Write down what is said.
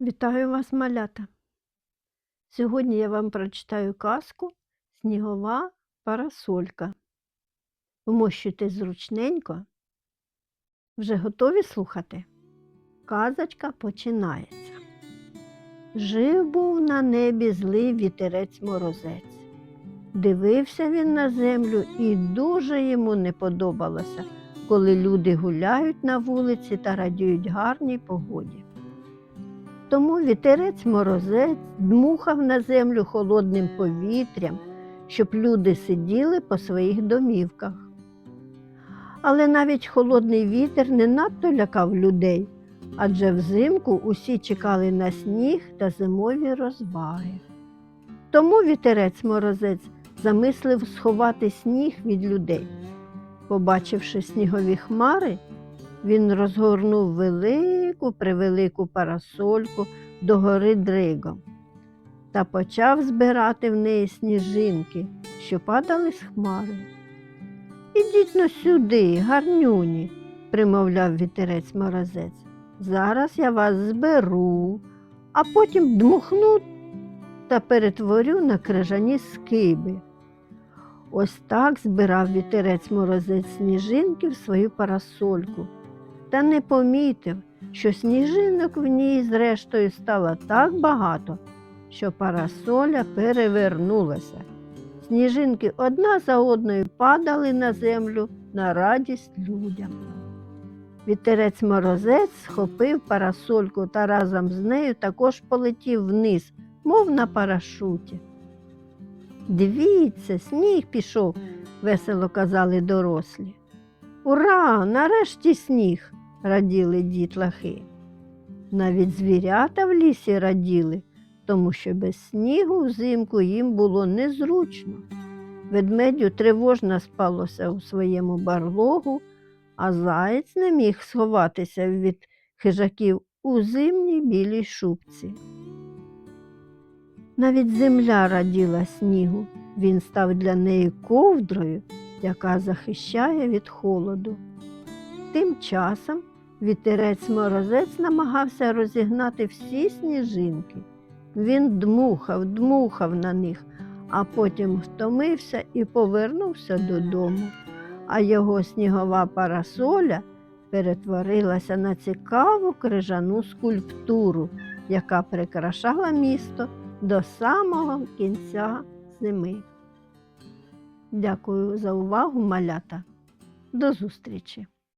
Вітаю вас, малята! Сьогодні я вам прочитаю казку Снігова парасолька. Вмощуйте зручненько. Вже готові слухати? Казочка починається. Жив був на небі злий вітерець морозець. Дивився він на землю і дуже йому не подобалося, коли люди гуляють на вулиці та радіють гарній погоді. Тому вітерець морозець дмухав на землю холодним повітрям, щоб люди сиділи по своїх домівках. Але навіть холодний вітер не надто лякав людей, адже взимку усі чекали на сніг та зимові розваги. Тому вітерець морозець замислив сховати сніг від людей. Побачивши снігові хмари, він розгорнув велику превелику парасольку до гори дригом та почав збирати в неї сніжинки, що падали з хмари. Ідіть но сюди, гарнюні, примовляв вітерець морозець. Зараз я вас зберу, а потім дмухну та перетворю на крижані скиби. Ось так збирав вітерець морозець сніжинки в свою парасольку та не помітив, що сніжинок в ній зрештою стало так багато, що парасоля перевернулася. Сніжинки одна за одною падали на землю на радість людям. Вітерець морозець схопив парасольку та разом з нею також полетів вниз, мов на парашуті. Дивіться, сніг пішов, весело казали дорослі. Ура! Нарешті сніг, раділи дітлахи. Навіть звірята в лісі раділи, тому що без снігу взимку їм було незручно. Ведмедю тривожно спалося у своєму барлогу, а заєць не міг сховатися від хижаків у зимній білій шубці. Навіть земля раділа снігу, він став для неї ковдрою, яка захищає від холоду. Тим часом вітерець морозець намагався розігнати всі сніжинки. Він дмухав, дмухав на них, а потім втомився і повернувся додому. А його снігова парасоля перетворилася на цікаву крижану скульптуру, яка прикрашала місто до самого кінця зими. Дякую за увагу, малята. До зустрічі!